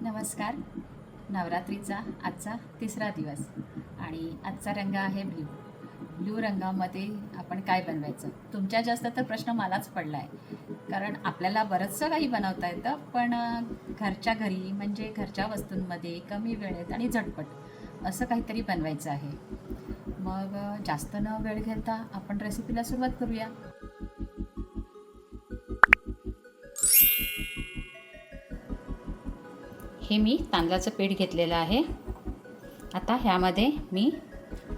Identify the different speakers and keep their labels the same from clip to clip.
Speaker 1: नमस्कार. नवरात्रीचा आजचा तिसरा दिवस आणि आजचा रंग आहे ब्ल्यू ब्ल्यू रंगामध्ये आपण काय बनवायचं? तुमच्या जास्त तर प्रश्न मलाच पडला आहे कारण आपल्याला बरंचसं काही बनवता येतं पण घरच्या घरी म्हणजे घरच्या वस्तूंमध्ये कमी वेळेत आणि झटपट असं काहीतरी बनवायचं आहे. मग जास्त न वेळ घेता आपण रेसिपीला सुरुवात करूया. हे मी तांदळाचं पीठ घेतलेलं आहे. आता ह्यामध्ये मी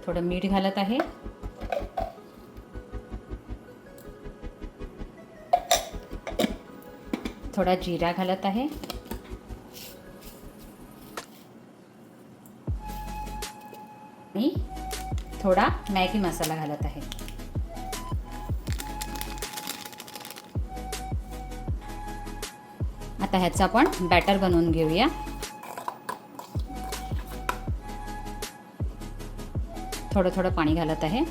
Speaker 1: थोडं मीठ घालत आहे. थोडा जिरा घालत आहे. आणि थोडा मॅगी मसाला घालत आहे. आता ह्याचं आपण बॅटर बनवून घेऊया. थोडं थोडं पाणी घालत आहे.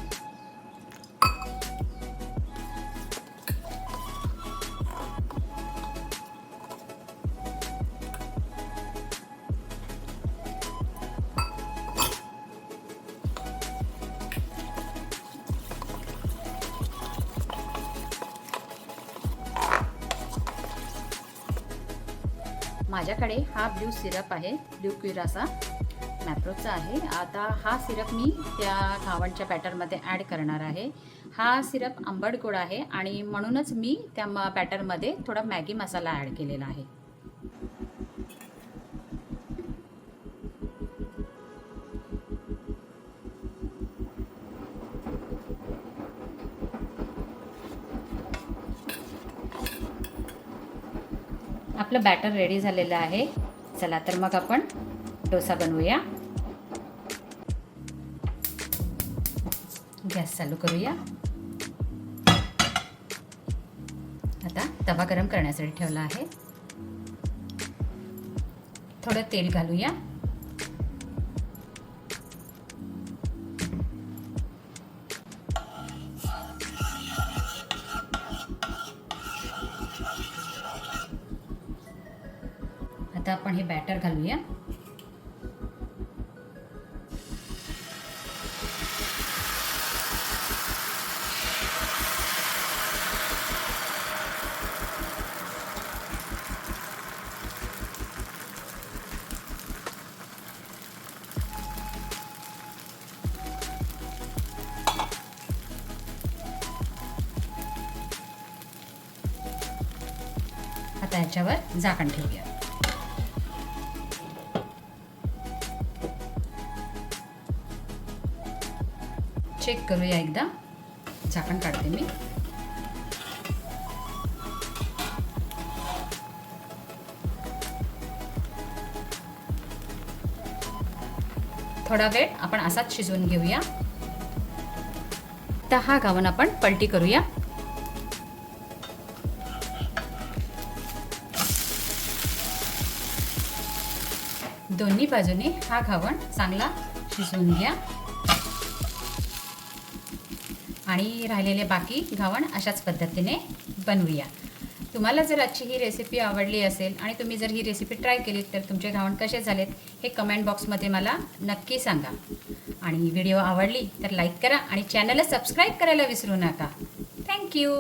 Speaker 1: माझ्याकडे हा ब्ल्यू सिरप आहे ब्ल्यू क्युरासा मॅप्रोचा आहे. आता हा सिरप मी त्या घावणच्या बॅटरमध्ये ॲड करणार आहे. हा सिरप आंबट गोड आहे आणि म्हणूनच मी त्या म बॅटरमध्ये थोडा मॅगी मसाला ॲड केलेला आहे. आपलं बॅटर रेडी झालेलं आहे. चला तर मग आपण डोसा बनवूया. गॅस चालू करूया. आता तवा गरम करण्यासाठी ठेवला आहे. थोडं तेल घालूया. आता आपण हे बॅटर घालूया. आता याच्यावर झाकण ठेवूया. चेक करूया एकदा. झाकण काढते मी. थोडा वेळ आपण असाच शिजवून घेऊया. तर हा घावन आपण पलटी करूया. दोन्ही बाजूने हा घावण चांगला शिजवून घ्या. आणि राहिलेले बाकी घावण अशाच पद्धतीने बनवूया. तुम्हाला जर आजची ही रेसिपी आवडली असेल आणि तुम्ही जर ही रेसिपी ट्राय केलीत तर तुमचे घावण कसे झालेत हे कमेंट बॉक्समध्ये मला नक्की सांगा. आणि व्हिडिओ आवडली तर लाईक करा आणि चॅनलला सबस्क्राईब करायला विसरू नका. थँक्यू